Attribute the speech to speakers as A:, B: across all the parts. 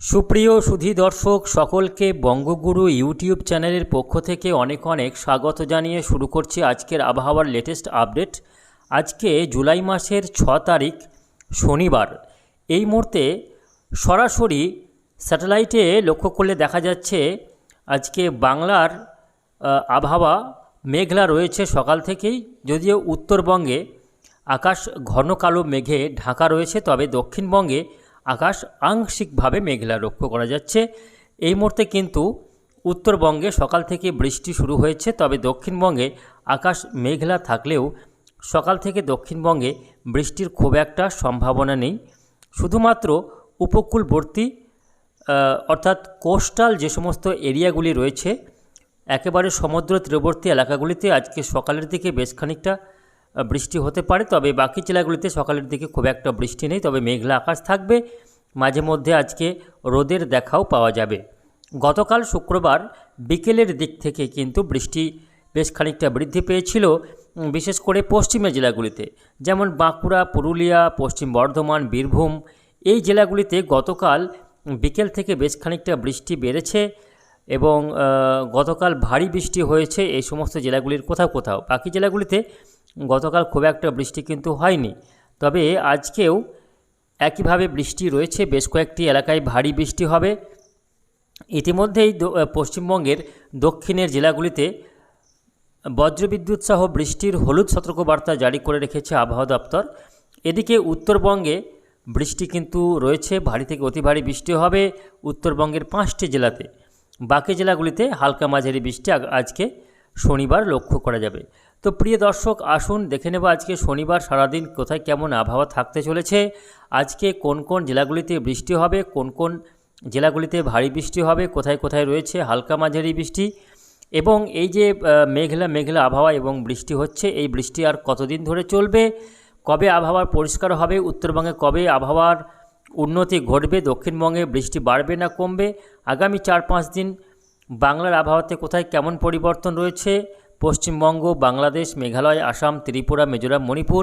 A: সুপ্রিয় সুধী দর্শক, সকলকে বঙ্গগুরু ইউটিউব চ্যানেলের পক্ষ থেকে অনেক অনেক স্বাগত জানিয়ে শুরু করছি আজকের আবহাওয়ার লেটেস্ট আপডেট। আজকে জুলাই মাসের ছ তারিখ, শনিবার। এই মুহূর্তে সরাসরি স্যাটেলাইটে লক্ষ্য করলে দেখা যাচ্ছে, আজকে বাংলার আবহাওয়া মেঘলা রয়েছে সকাল থেকেই, যদিও উত্তরবঙ্গে আকাশ ঘন কালো মেঘে ঢাকা রয়েছে, তবে দক্ষিণবঙ্গে আকাশ আংশিকভাবে মেঘলা, লক্ষ্য করা যাচ্ছে। এই মুহূর্তে কিন্তু উত্তরবঙ্গে সকাল থেকে বৃষ্টি শুরু হয়েছে, তবে দক্ষিণবঙ্গে আকাশ মেঘলা থাকলেও সকাল থেকে দক্ষিণবঙ্গে বৃষ্টির খুব একটা সম্ভাবনা নেই। শুধুমাত্র উপকূলবর্তী অর্থাৎ কোস্টাল যে সমস্ত এরিয়াগুলি রয়েছে, একেবারে সমুদ্র তীরবর্তী এলাকাগুলিতে আজকে সকালের দিকে বেশ খানিকটা বৃষ্টি হতে পারে, তবে বাকি জেলাগুলিতে সকালের দিকে খুব একটা বৃষ্টি নেই, তবে মেঘলা আকাশ থাকবে। মাঝে মধ্যে আজকে রোদের দেখাও পাওয়া যাবে। গতকাল শুক্রবার বিকেলের দিক থেকে কিন্তু বৃষ্টি বেশ খানিকটা বৃদ্ধি পেয়েছিল বিশেষ করে পশ্চিমের জেলাগুলিতে। যেমন বাঁকুড়া, পুরুলিয়া, পশ্চিম বর্ধমান, বীরভূম, এই জেলাগুলিতে গতকাল বিকেল থেকে বেশ খানিকটা বৃষ্টি বেড়েছে এবং গতকাল ভারী বৃষ্টি হয়েছে, এই সমস্ত জেলাগুলির কোথাও কোথাও। বাকি জেলাগুলিতে গতকাল খুব একটা বৃষ্টি কিন্তু হয়নি। তবে আজকেও একইভাবে বৃষ্টি রয়েছে, বেশ কয়েকটি এলাকায় ভারী বৃষ্টি হবে। ইতিমধ্যেই পশ্চিমবঙ্গের দক্ষিণের জেলাগুলিতে বজ্রবিদ্যুৎ সহ বৃষ্টির হলুদ সতর্কবার্তা জারি করে রেখেছে আবহাওয়া দপ্তর। এদিকে উত্তরবঙ্গে বৃষ্টি কিন্তু রয়েছে, ভারী থেকে অতি ভারী বৃষ্টি হবে উত্তরবঙ্গের পাঁচটি জেলাতে। বাকি জেলাগুলিতে হালকা মাঝারি বৃষ্টি আজকে শনিবার লক্ষ্য করা যাবে। তো প্রিয় দর্শক, আসুন দেখে নেব আজকে শনিবার সারাদিন কোথায় কেমন আবহাওয়া থাকতে চলেছে। আজকে কোন কোন জেলাগুলিতে বৃষ্টি হবে, কোন কোন জেলাগুলিতে ভারী বৃষ্টি হবে, কোথায় কোথায় রয়েছে হালকা মাঝারি বৃষ্টি এবং এই যে মেঘলা মেঘলা আবহাওয়া এবং বৃষ্টি হচ্ছে, এই বৃষ্টি আর কতদিন ধরে চলবে, কবে আবহাওয়ার পরিষ্কার হবে, উত্তরবঙ্গে কবে আবহাওয়ার উন্নতি ঘটবে, দক্ষিণবঙ্গে বৃষ্টি বাড়বে না কমবে, আগামী চার পাঁচ দিন বাংলার আবহাওয়াতে কোথায় কেমন পরিবর্তন রয়েছে পশ্চিমবঙ্গ, বাংলাদেশ, মেঘালয়, আসাম, ত্রিপুরা, মিজোরাম, মণিপুর,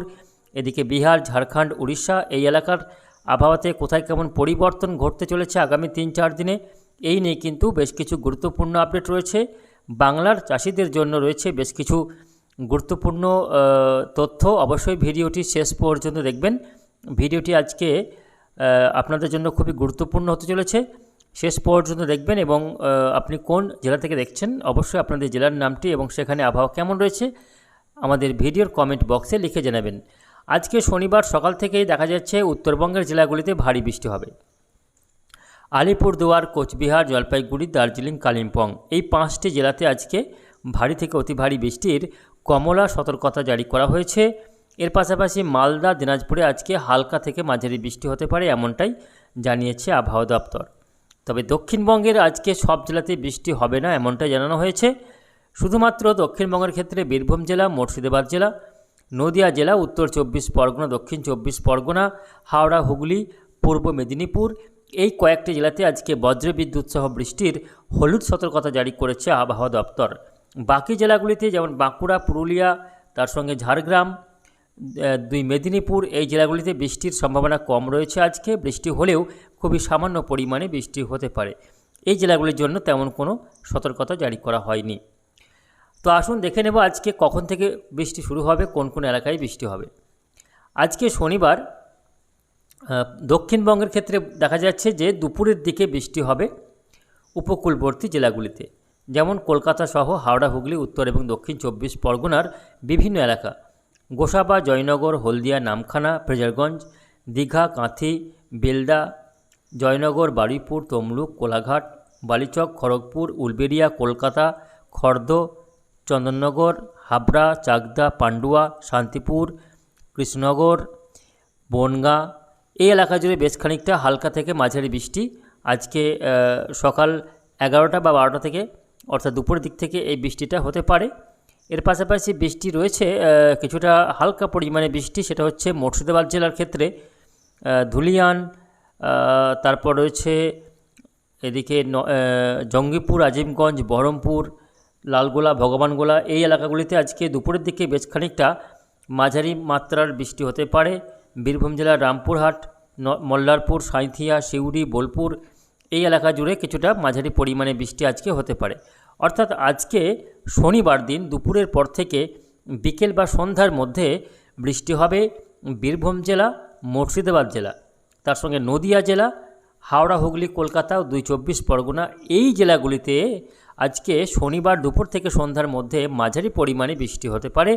A: এদিকে বিহার, ঝাড়খণ্ড, উড়িষ্যা, এই এলাকার আবহাওয়াতে কোথায় কেমন পরিবর্তন ঘটতে চলেছে আগামী তিন চার দিনে, এই নিয়ে কিন্তু বেশ কিছু গুরুত্বপূর্ণ আপডেট রয়েছে। বাংলার চাষিদের জন্য রয়েছে বেশ কিছু গুরুত্বপূর্ণ তথ্য। অবশ্যই ভিডিওটি শেষ পর্যন্ত দেখবেন। ভিডিওটি আজকে আপনাদের জন্য খুবই গুরুত্বপূর্ণ হতে চলেছে। শেষ পর্যন্ত দেখবেন এবং আপনি কোন জেলা থেকে দেখছেন অবশ্যই আপনাদের জেলার নামটি এবং সেখানে আবহাওয়া কেমন রয়েছে আমাদের ভিডিওর কমেন্ট বক্সে লিখে জানাবেন। আজকে শনিবার সকাল থেকেই দেখা যাচ্ছে উত্তরবঙ্গের জেলাগুলিতে ভারী বৃষ্টি হবে। আলিপুরদুয়ার, কোচবিহার, জলপাইগুড়ি, দার্জিলিং, কালিম্পং এই পাঁচটি জেলাতে আজকে ভারী থেকে অতি ভারী বৃষ্টির কমলা সতর্কতা জারি করা হয়েছে। এর পাশাপাশি মালদা, দিনাজপুরে আজকে হালকা থেকে মাঝারি বৃষ্টি হতে পারে এমনটাই জানিয়েছে আবহাওয়া দপ্তর। তবে দক্ষিণবঙ্গের আজকে সব জেলাতে বৃষ্টি হবে না এমনটাই জানানো হয়েছে। শুধুমাত্র দক্ষিণবঙ্গের ক্ষেত্রে বীরভূম জেলা, মুর্শিদাবাদ জেলা, নদিয়া জেলা, উত্তর চব্বিশ পরগনা, দক্ষিণ চব্বিশ পরগনা, হাওড়া, হুগলি, পূর্ব মেদিনীপুর এই কয়েকটি জেলাতে আজকে বজ্রবিদ্যুৎ সহ বৃষ্টির হলুদ সতর্কতা জারি করেছে আবহাওয়া দপ্তর। বাকি জেলাগুলিতে যেমন বাঁকুড়া, পুরুলিয়া, তার সঙ্গে ঝাড়গ্রাম দুই মেদিনীপুর এই জেলাগুলিতে বৃষ্টির সম্ভাবনা কম রয়েছে আজকে। বৃষ্টি হলেও খুবই সামান্য পরিমাণে বৃষ্টি হতে পারে। এই জেলাগুলির জন্য তেমন কোনো সতর্কতা জারি করা হয়নি। তো আসুন দেখে নেব আজকে কখন থেকে বৃষ্টি শুরু হবে, কোন কোন এলাকায় বৃষ্টি হবে। আজকে শনিবার দক্ষিণবঙ্গের ক্ষেত্রে দেখা যাচ্ছে যে দুপুরের দিকে বৃষ্টি হবে উপকূলবর্তী জেলাগুলিতে। যেমন কলকাতা সহ হাওড়া, হুগলি, উত্তর এবং দক্ষিণ চব্বিশ পরগনার বিভিন্ন এলাকা। গোসাবা জয়নগর হলদিয়া নামখানা ফ্রেজারগঞ্জ দীঘা কাঁথি বেলদা জয়নগর বারুইপুর তমলুক কোলাঘাট বালিচক খড়গপুর উলবেড়িয়া কলকাতা খর্দ চন্দননগর হাবড়া চাকদা পান্ডুয়া শান্তিপুর কৃষ্ণনগর বনগাঁ এই এলাকা জুড়ে বেশ খানিকটা হালকা থেকে মাঝারি বৃষ্টি। আজকে সকাল এগারোটা বা বারোটা থেকে অর্থাৎ দুপুরের দিক থেকে এই বৃষ্টিটা হতে পারে। এর পাশাপাশি বৃষ্টি রয়েছে কিছুটা হালকা পরিমাণে বৃষ্টি, সেটা হচ্ছে মুর্শিদাবাদ জেলার ক্ষেত্রে ধুলিয়ান তারপর রয়েছে এদিকে জঙ্গিপুর, আজিমগঞ্জ, বহরমপুর, লালগোলা, ভগবানগোলা, এই এলাকাগুলিতে আজকে দুপুরের দিকে বেশ খানিকটা মাঝারি মাত্রার বৃষ্টি হতে পারে। বীরভূম জেলার রামপুরহাট মল্লারপুর, সাঁইথিয়া, সিউড়ি, বোলপুর, এই এলাকা জুড়ে কিছুটা মাঝারি পরিমাণে বৃষ্টি আজকে হতে পারে। অর্থাৎ আজকে শনিবার দিন দুপুরের পর থেকে বিকেল বা সন্ধ্যার মধ্যে বৃষ্টি হবে বীরভূম জেলা, মুর্শিদাবাদ জেলা, তার সঙ্গে নদিয়া জেলা, হাওড়া, হুগলি, কলকাতা দুই চব্বিশ পরগনা এই জেলাগুলিতে আজকে শনিবার দুপুর থেকে সন্ধ্যার মধ্যে মাঝারি পরিমাণে বৃষ্টি হতে পারে।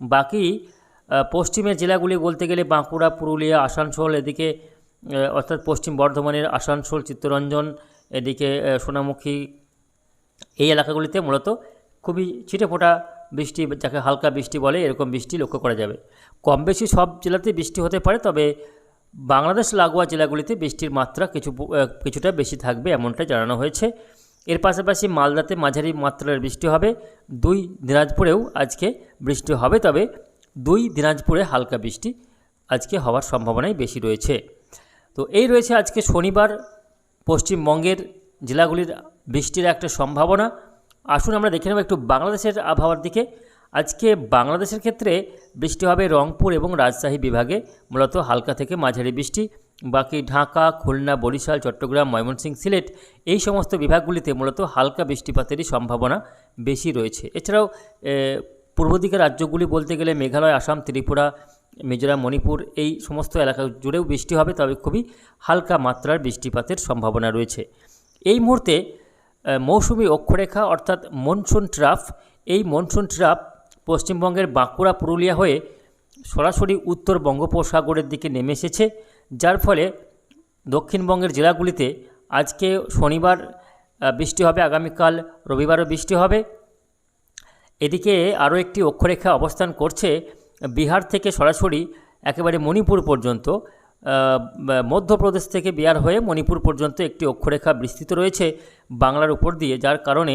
A: বাকি পশ্চিমের জেলাগুলি বলতে গেলে বাঁকুড়া, পুরুলিয়া, আসানসোল, এদিকে অর্থাৎ পশ্চিম বর্ধমানের আসানসোল, চিত্তরঞ্জন, এদিকে সোনামুখী এই এলাকাগুলিতে মূলত খুবই ছিটেফোঁটা বৃষ্টি, যাকে হালকা বৃষ্টি বলে এরকম বৃষ্টি লক্ষ্য করা যাবে। কম বেশি সব জেলাতেই বৃষ্টি হতে পারে, তবে বাংলাদেশ লাগোয়া জেলাগুলিতে বৃষ্টির মাত্রা কিছু কিছুটা বেশি থাকবে এমনটা জানানো হয়েছে। এর পাশাপাশি মালদাতে মাঝারি মাত্রার বৃষ্টি হবে। দুই দিনাজপুরেও আজকে বৃষ্টি হবে, তবে দুই দিনাজপুরে হালকা বৃষ্টি আজকে হওয়ার সম্ভাবনাই বেশি রয়েছে। তো এই রয়েছে আজকে শনিবার পশ্চিমবঙ্গের জেলাগুলির বৃষ্টির একটা সম্ভাবনা। আসুন আমরা দেখে নেব একটু বাংলাদেশের আবহাওয়ার দিকে। আজকে বাংলাদেশের ক্ষেত্রে বৃষ্টি হবে রংপুর এবং রাজশাহী বিভাগে মূলত হালকা থেকে মাঝারি বৃষ্টি। বাকি ঢাকা খুলনা বরিশাল চট্টগ্রাম ময়মনসিংহ সিলেট এই সমস্ত বিভাগগুলিতে মূলত হালকা বৃষ্টিপাতেরই সম্ভাবনা বেশি রয়েছে। এছাড়াও এ, পূর্ব দিকের রাজ্যগুলি বলতে গেলে মেঘালয় আসাম ত্রিপুরা মিজোরাম মণিপুর এই সমস্ত এলাকা জুড়েও বৃষ্টি হবে তবে খুবই হালকা মাত্রার বৃষ্টিপাতের সম্ভাবনা রয়েছে। এই মুহূর্তে মৌসুমি অক্ষরেখা অর্থাৎ মনসুন ট্রাফ, এই মনসুন ট্রাফ পশ্চিমবঙ্গের বাঁকুড়া, পুরুলিয়া হয়ে সরাসরি উত্তর বঙ্গোপসাগরের দিকে নেমে এসেছে, যার ফলে দক্ষিণবঙ্গের জেলাগুলিতে আজকে শনিবার বৃষ্টি হবে, আগামীকাল রবিবারও বৃষ্টি হবে। এদিকে আরও একটি অক্ষরেখা অবস্থান করছে, বিহার থেকে সরাসরি একেবারে মণিপুর পর্যন্ত। মধ্যপ্রদেশ থেকে বিহার হয়ে মণিপুর পর্যন্ত একটি অক্ষরেখা বিস্তৃত রয়েছে বাংলার উপর দিয়ে, যার কারণে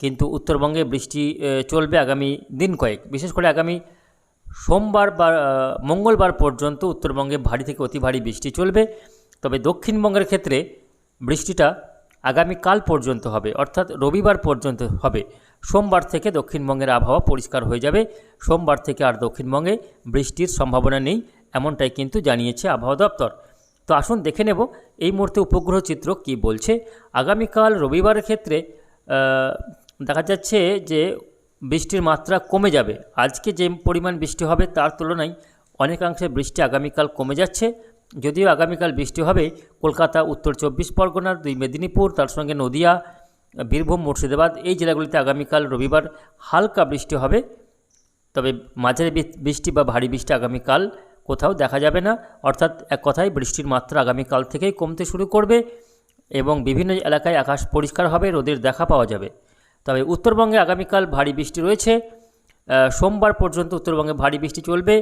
A: কিন্তু উত্তরবঙ্গে বৃষ্টি চলবে আগামী দিন কয়েক। বিশেষ করে আগামী সোমবার বা মঙ্গলবার পর্যন্ত উত্তরবঙ্গে ভারী থেকে অতি ভারী বৃষ্টি চলবে। তবে দক্ষিণবঙ্গের ক্ষেত্রে বৃষ্টিটা আগামীকাল পর্যন্ত হবে, অর্থাৎ রবিবার পর্যন্ত হবে। সোমবার থেকে দক্ষিণবঙ্গের আবহাওয়া পরিষ্কার হয়ে যাবে। সোমবার থেকে আর দক্ষিণবঙ্গে বৃষ্টির সম্ভাবনা নেই। এমনটাই কিন্তু জানিয়েছে আবহাওয়া দপ্তর। তো আসুন দেখে নেব এই মুহূর্তে উপগ্রহ চিত্র কি বলছে। আগামীকাল রবিবারের ক্ষেত্রে দেখা যাচ্ছে যে বৃষ্টির মাত্রা কমে যাবে। আজকে যে পরিমাণ বৃষ্টি হবে তার তুলনায় অনেকাংশে বৃষ্টি আগামীকাল কমে যাচ্ছে। যদিও আগামীকাল বৃষ্টি হবে, কলকাতা, উত্তর চব্বিশ পরগনার দুই মেদিনীপুর, তার সঙ্গে নদিয়া, বীরভূম, মুর্শিদাবাদ এই জেলাগুলিতে আগামীকাল রবিবার হালকা বৃষ্টি হবে। তবে মাঝারি বৃষ্টি বা ভারী বৃষ্টি আগামীকাল কোথাও দেখা যাবে না। অর্থাৎ এক কথায় বৃষ্টির মাত্রা আগামীকাল থেকেই কমতে শুরু করবে এবং বিভিন্ন এলাকায় আকাশ পরিষ্কার হবে, রোদের দেখা পাওয়া যাবে। তবে উত্তরবঙ্গে আগামীকাল ভারী বৃষ্টি রয়েছে। সোমবার পর্যন্ত উত্তরবঙ্গে ভারী বৃষ্টি চলবে।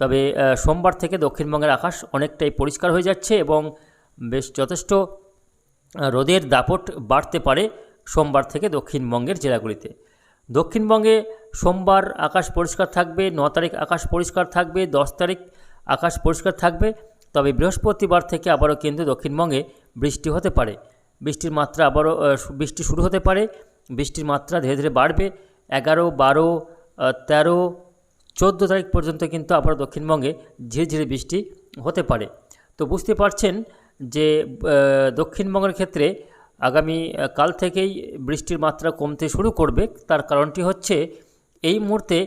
A: তবে সোমবার থেকে দক্ষিণবঙ্গের আকাশ অনেকটাই পরিষ্কার হয়ে যাচ্ছে এবং বেশ যথেষ্ট রোদের দাপট বাড়তে পারে সোমবার থেকে দক্ষিণবঙ্গের জেলাগুলিতে। দক্ষিণবঙ্গে সোমবার আকাশ পরিষ্কার থাকবে, ন তারিখ আকাশ পরিষ্কার থাকবে, দশ তারিখ আকাশ পরিষ্কার থাকবে, তবে বৃহস্পতিবার থেকে আবারও কিন্তু দক্ষিণবঙ্গে বৃষ্টি হতে পারে। বৃষ্টির মাত্রা আবারও বৃষ্টি শুরু হতে পারে। বৃষ্টির মাত্রা ধীরে ধীরে বাড়বে। এগারো, বারো তেরো, চোদ্দ তারিখ পর্যন্ত কিন্তু আবার দক্ষিণবঙ্গে ঝিরে ঝিরে বৃষ্টি হতে পারে। তো বুঝতে পারছেন যে দক্ষিণবঙ্গের ক্ষেত্রে আগামী কাল থেকেই বৃষ্টির মাত্রা কমতে শুরু করবে। তার কারণটি হচ্ছে এই মুহূর্তে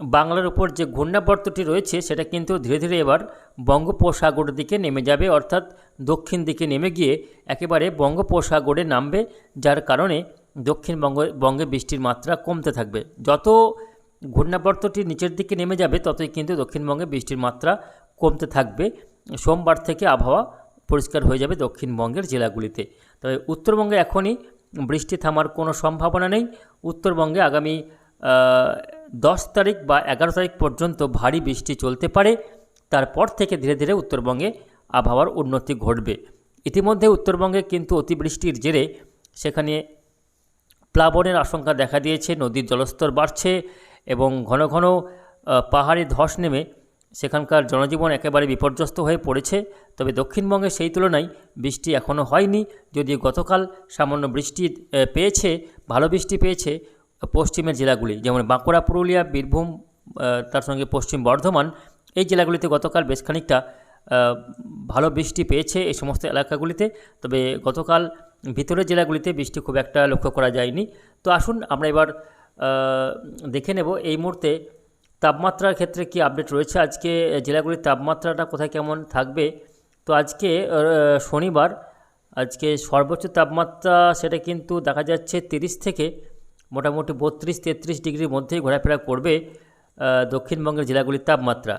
A: বাংলার উপর যে ঘূর্ণাবর্তটি রয়েছে, সেটা কিন্তু ধীরে ধীরে এবার বঙ্গোপসাগরের দিকে নেমে যাবে, অর্থাৎ দক্ষিণ দিকে নেমে গিয়ে একেবারে বঙ্গোপসাগরে নামবে, যার কারণে দক্ষিণবঙ্গ বঙ্গে বৃষ্টির মাত্রা কমতে থাকবে। যত ঘূর্ণাবর্তটি নিচের দিকে নেমে যাবে, ততই কিন্তু দক্ষিণবঙ্গে বৃষ্টির মাত্রা কমতে থাকবে। সোমবার থেকে আবহাওয়া পরিষ্কার হয়ে যাবে দক্ষিণবঙ্গের জেলাগুলিতে। তবে উত্তরবঙ্গে এখনই বৃষ্টি থামার কোনো সম্ভাবনা নেই। উত্তরবঙ্গে আগামী দশ তারিখ বা এগারো তারিখ পর্যন্ত ভারী বৃষ্টি চলতে পারে। তারপর থেকে ধীরে ধীরে উত্তরবঙ্গে আবহাওয়ার উন্নতি ঘটবে। ইতিমধ্যে উত্তরবঙ্গে কিন্তু অতিবৃষ্টির জেরে সেখানে প্লাবনের আশঙ্কা দেখা দিয়েছে, নদীর জলস্তর বাড়ছে এবং ঘন ঘন পাহাড়ে ধস নেমে সেখানকার জনজীবন একেবারে বিপর্যস্ত হয়ে পড়েছে। তবে দক্ষিণবঙ্গে সেই তুলনায় বৃষ্টি এখনও হয়নি। যদিও গতকাল সামান্য বৃষ্টি পেয়েছে, ভালো বৃষ্টি পেয়েছে পশ্চিমের জেলাগুলি, যেমন বাঁকুড়া, পুরুলিয়া, বীরভূম তার সঙ্গে পশ্চিম বর্ধমান, এই জেলাগুলিতে গতকাল বেশ খানিকটা ভালো বৃষ্টি পেয়েছে এই সমস্ত এলাকাগুলিতে। তবে গতকাল ভিতরের জেলাগুলিতে বৃষ্টি খুব একটা লক্ষ্য করা যায়নি। তো আসুন আমরা এবার দেখে নেব এই মুহূর্তে তাপমাত্রার ক্ষেত্রে কি আপডেট রয়েছে। আজকে জেলাগুলির তাপমাত্রাটা কোথায় কেমন থাকবে? তো আজকে শনিবার, আজকে সর্বোচ্চ তাপমাত্রা সেটা কিন্তু দেখা যাচ্ছে তিরিশ থেকে মোটামুটি বত্রিশ তেত্রিশ ডিগ্রির মধ্যেই ঘোরাফেরা করবে দক্ষিণবঙ্গের জেলাগুলির তাপমাত্রা।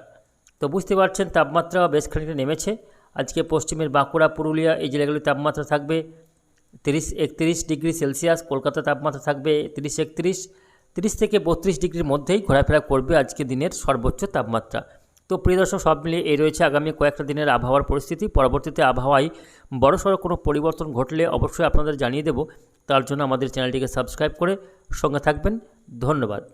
A: তো বুঝতে পারছেন, তাপমাত্রা বেশ খানিকটা নেমেছে। আজকে পশ্চিমের বাঁকুড়া, পুরুলিয়া এই জেলাগুলির তাপমাত্রা থাকবে তিরিশ একত্রিশ ডিগ্রি সেলসিয়াস কলকাতা তাপমাত্রা থাকবে তিরিশ একত্রিশ। তিরিশ থেকে বত্রিশ ডিগ্রির মধ্যেই ঘোরাফেরা করবে আজকে দিনের সর্বোচ্চ তাপমাত্রা। তো প্রিয় দর্শক, সব মিলিয়ে এই রয়েছে আগামী কয়েকটা দিনের আবহাওয়ার পরিস্থিতি। পরবর্তীতে আবহাওয়ায় বড়সড় কোনো পরিবর্তন ঘটলে অবশ্যই আপনাদের জানিয়ে দেব। তার জন্য আমাদের চ্যানেলটিকে সাবস্ক্রাইব করে সঙ্গে থাকবেন। ধন্যবাদ।